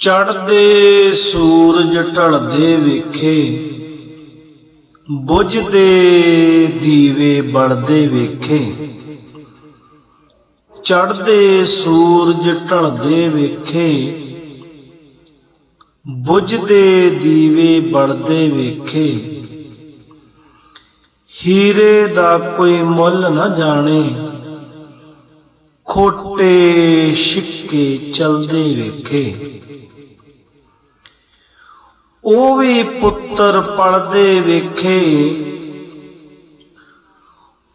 ਚੜਦੇ ਸੂਰਜ ਢਲਦੇ ਵੇਖੇ, ਬੁਝਦੇ ਦੀਵੇ ਬੜਦੇ ਵੇਖੇ। ਚੜਦੇ ਸੂਰਜ ਢਲਦੇ ਵੇਖੇ, ਬੁਝਦੇ ਦੀਵੇ ਬੜਦੇ ਵੇਖੇ। ਹੀਰੇ ਦਾ ਕੋਈ ਮੁੱਲ ਨਾ ਜਾਣੇ, ਖੋਟੇ ਛਿੱਕੇ ਚਲਦੇ ਵੇਖੇ। ਉਹ ਵੀ ਪੁੱਤਰ ਪਲਦੇ ਵੇਖੇ।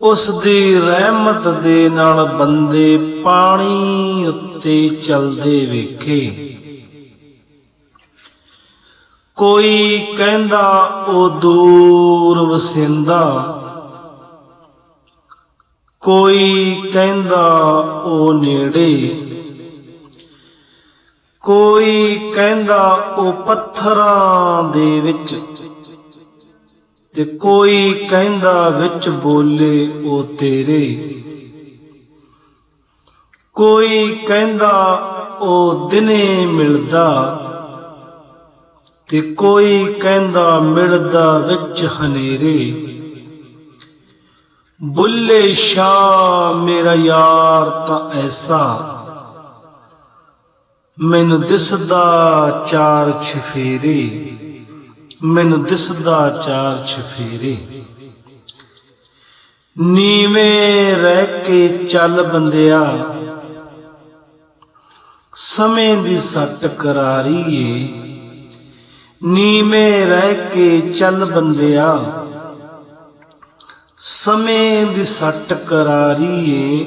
ਉਸ ਦੀ ਰਹਿਮਤ ਦੇ ਨਾਲ ਬੰਦੇ ਪਾਣੀ ਉੱਤੇ ਚਲਦੇ ਵੇਖੇ। ਕੋਈ ਕਹਿੰਦਾ, ਉਹ ਦੂਰ ਵਸਿੰਦਾ। ਕੋਈ ਕਹਿੰਦਾ, ਉਹ ਨੇੜੇ। ਕੋਈ ਕਹਿੰਦਾ ਉਹ ਪੱਥਰਾਂ ਦੇ ਵਿੱਚ ਤੇ ਕੋਈ ਕਹਿੰਦਾ ਵਿੱਚ ਬੋਲੇ ਉਹ ਤੇਰੇ। ਕੋਈ ਕਹਿੰਦਾ ਉਹ ਦਿਨੇ ਮਿਲਦਾ ਤੇ ਕੋਈ ਕਹਿੰਦਾ ਮਿਲਦਾ ਵਿੱਚ ਹਨੇਰੇ। ਬੁੱਲੇ ਸ਼ਾ ਮੇਰਾ ਯਾਰ ਤਾਂ ਐਸਾ ਮੈਨੂੰ ਦਿਸਦਾ ਚਾਰ ਛਫੇਰੇ ਮੈਨੂੰ ਦਿਸਦਾ ਚਾਰ ਛਫੇਰੇ ਨੀਵੇਂ ਰਹਿ ਕੇ ਚੱਲ ਬੰਦਿਆ। ਸਮੇਂ ਦੀ ਸੱਟ ਕਰਾਰੀ ਏ ਨੀਵੇਂ ਰਹਿ ਕੇ ਚੱਲ ਬੰਦਿਆ। ਸਮੇਂ ਦੀ ਸੱਟ ਕਰਾਰੀ ਏ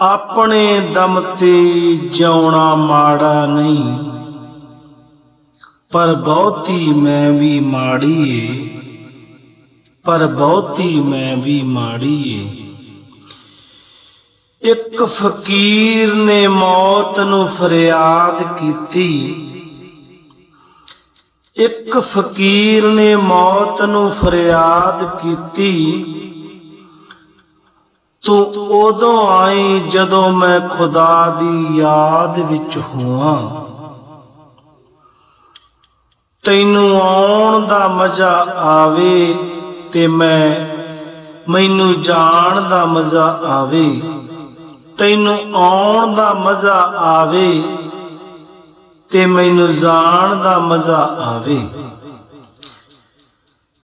ਆਪਣੇ ਦਮ ਤੇ ਜਿਉਣਾ ਮਾੜਾ ਨਹੀਂ। ਪਰ ਬਹੁਤੀ ਮੈਂ ਵੀ ਮਾੜੀ ਏ ਪਰ ਬਹੁਤੀ ਮੈਂ ਵੀ ਮਾੜੀ ਏ ਇੱਕ ਫਕੀਰ ਨੇ ਮੌਤ ਨੂੰ ਫਰਿਆਦ ਕੀਤੀ। ਇੱਕ ਫਕੀਰ ਨੇ ਮੌਤ ਨੂੰ ਫਰਿਆਦ ਕੀਤੀ। ਤੂੰ ਉਦੋਂ ਆਈ ਜਦੋਂ ਮੈਂ ਖੁਦਾ ਦੀ ਯਾਦ ਵਿੱਚ ਹੋਵਾਂ। ਤੈਨੂੰ ਆਉਣ ਦਾ ਮਜ਼ਾ ਆਵੇ ਤੇ ਮੈਂ ਮੈਨੂੰ ਜਾਣ ਦਾ ਮਜ਼ਾ ਆਵੇ। ਤੈਨੂੰ ਆਉਣ ਦਾ ਮਜ਼ਾ ਆਵੇ ਤੇ ਮੈਨੂੰ ਜਾਣ ਦਾ ਮਜ਼ਾ ਆਵੇ।